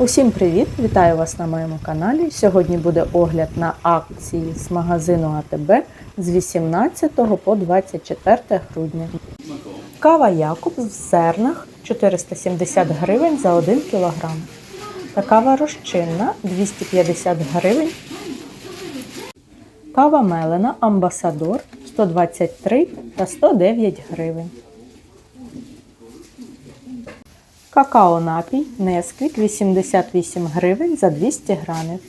Усім привіт! Вітаю вас на моєму каналі. Сьогодні буде огляд на акції з магазину АТБ з 18 по 24 грудня. Кава Якуб в зернах 470 гривень за 1 кг. Та кава розчинна 250 гривень. Кава мелена Амбасадор 123 та 109 гривень. Какао напій Несквік 88 гривень за 200 грамів.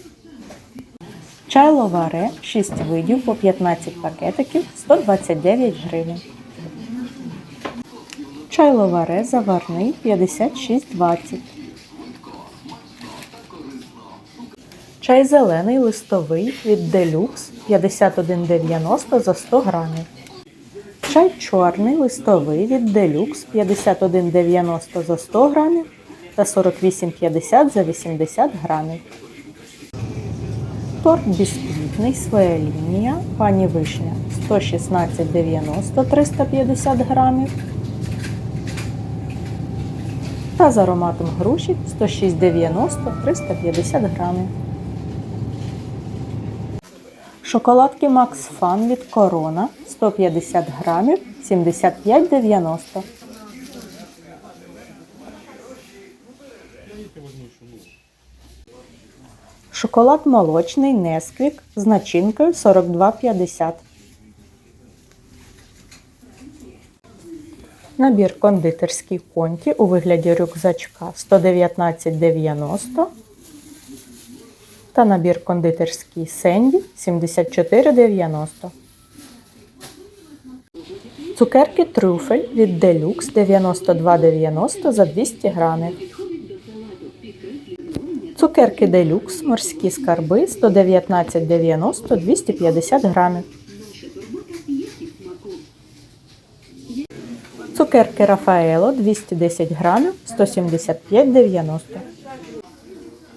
Чай ловаре 6 видів по 15 пакетиків 129 гривень. Чай ловаре заварний 56,20. Чай зелений листовий від Deluxe 51,90 за 100 грамів. Чай чорний листовий від Deluxe 51,90 за 100 грамів та 48,50 за 80 грамів. Торт бісквітний своя лінія пані вишня 116,90 350 грамів. Та з ароматом груші 106,90 350 грамів. Шоколадки Max Fun від Корона 150 грамів 75,90. Шоколад молочний Несквік з начинкою 42,50. Набір кондитерський конті у вигляді рюкзачка 119,90 та набір кондитерський Сенді 74,90. Цукерки трюфель від Deluxe 92,90 за 200 грамів. Цукерки Deluxe морські скарби 119,90 250 грамів. Цукерки Рафаело 210 грамів 175,90.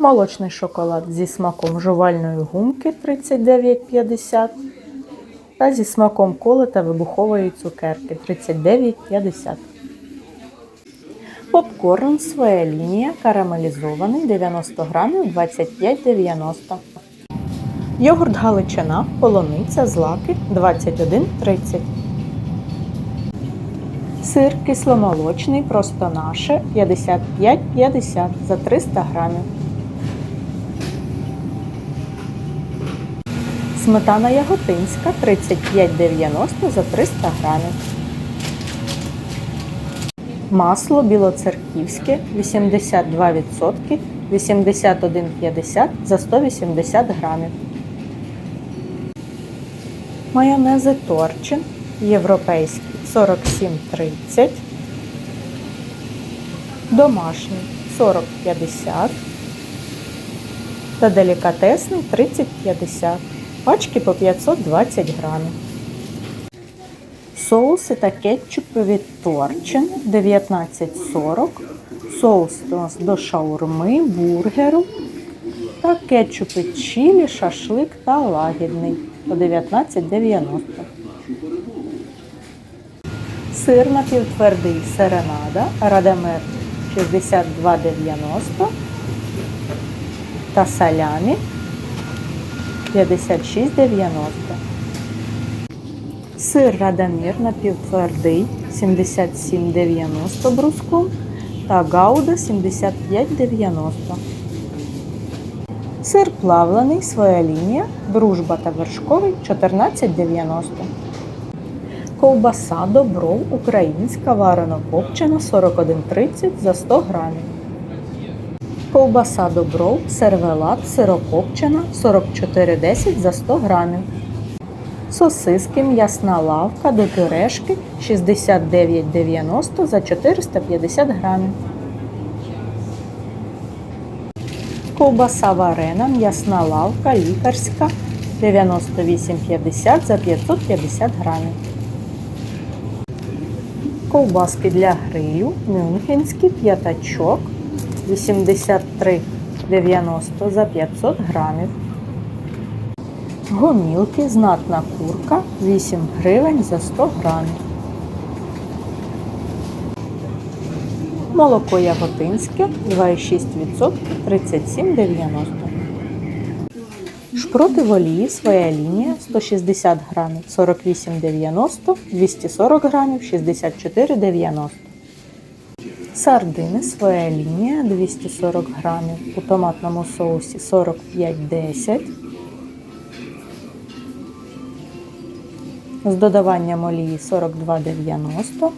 Молочний шоколад зі смаком жувальної гумки 39,50 та зі смаком коли та вибухової цукерки 39,50. Попкорн своя лінія карамелізований 90 грамів 25,90. Йогурт Галичина, полуниця, злаки 21,30. Сир кисломолочний, просто наше 55,50 за 300 грамів. Сметана яготинська 35,90 за 300 грамів. Масло білоцерківське 82%, 81,50 за 180 грамів. Майонези Торчин європейський 47,30. Домашній 40,50 та делікатесний 30,50. Пачки по 520 грамів. Соуси та кетчупи від Торчин 19,40. Соус у нас до шаурми, бургеру. Та кетчупи чилі, шашлик та лагідний по 19,90. Сир напівтвердий серенада Радамер 62,90 та салямі 56,90. Сир Радамір напівтвердий 77,90 бруском та Гауда 75,90. Сир плавлений, своя лінія, дружба та вершковий 14,90. Ковбаса Добров українська варено копчена 41,30 за 100 грамів. Ковбаса Добров, сервелат, сирокопчена 44,10 за 100 грамів. Сосиски м'ясна лавка до пюрешки 69,90 за 450 грамів. Ковбаса варена, м'ясна лавка, лікарська 98,50 за 550 грамів. Ковбаски для грилю, мюнхенський п'ятачок 83,90 за 500 грамів. Гомілки знатна курка 8 гривень за 100 грамів. Молоко яготинське 2,6% 37,90. Шпроти в олії своя лінія 160 грамів 48,90, 240 грамів 64,90. Сардини своя лінія 240 грамів у томатному соусі 45,10. З додаванням олії 42,90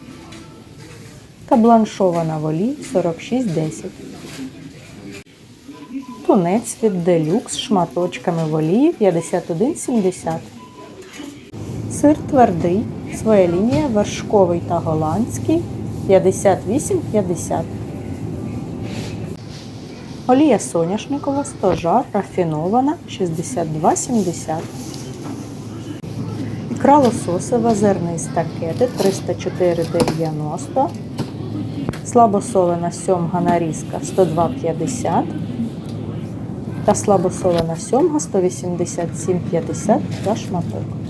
та бланшована в олії 46,10. Тунець від делюкс з шматочками в олії 51,70. Сир твердий, своя лінія вершковий та голландський 58,50. Олія соняшникова 100 жар рафінована 62,70. Ікра лососева стакети 304,90. Слабосолена сьомга нарізка 102,50 та слабосолена сьомга 187,50 за шматок.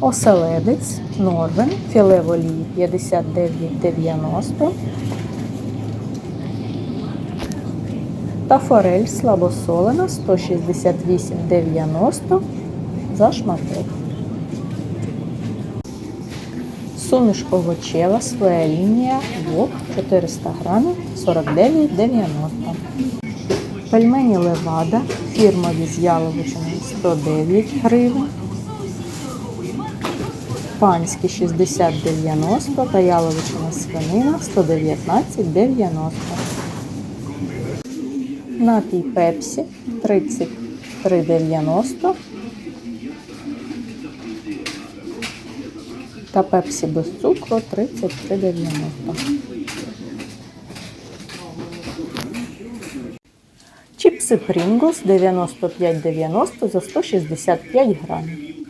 Оселедець Норвен, філе в олії 59,90 та форель слабосолена 168,90 за шматок. Суміш овочева, своя лінія, вок 400 грамів 49,90. Пельмені Левада, фірмові з яловичиною 109 гривень. Панські 60,90 та яловичина свинина 119,90. Напій Пепсі 33,90 та Пепсі без цукру 33,90. Чіпси Pringles 95,90 за 165 грамів.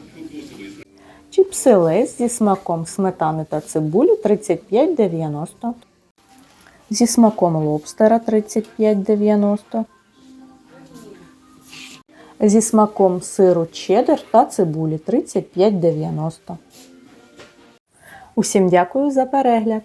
Чіпси зі смаком сметани та цибулі 35,90. Зі смаком лобстера 35,90. Зі смаком сиру чеддер та цибулі 35,90. Усім дякую за перегляд!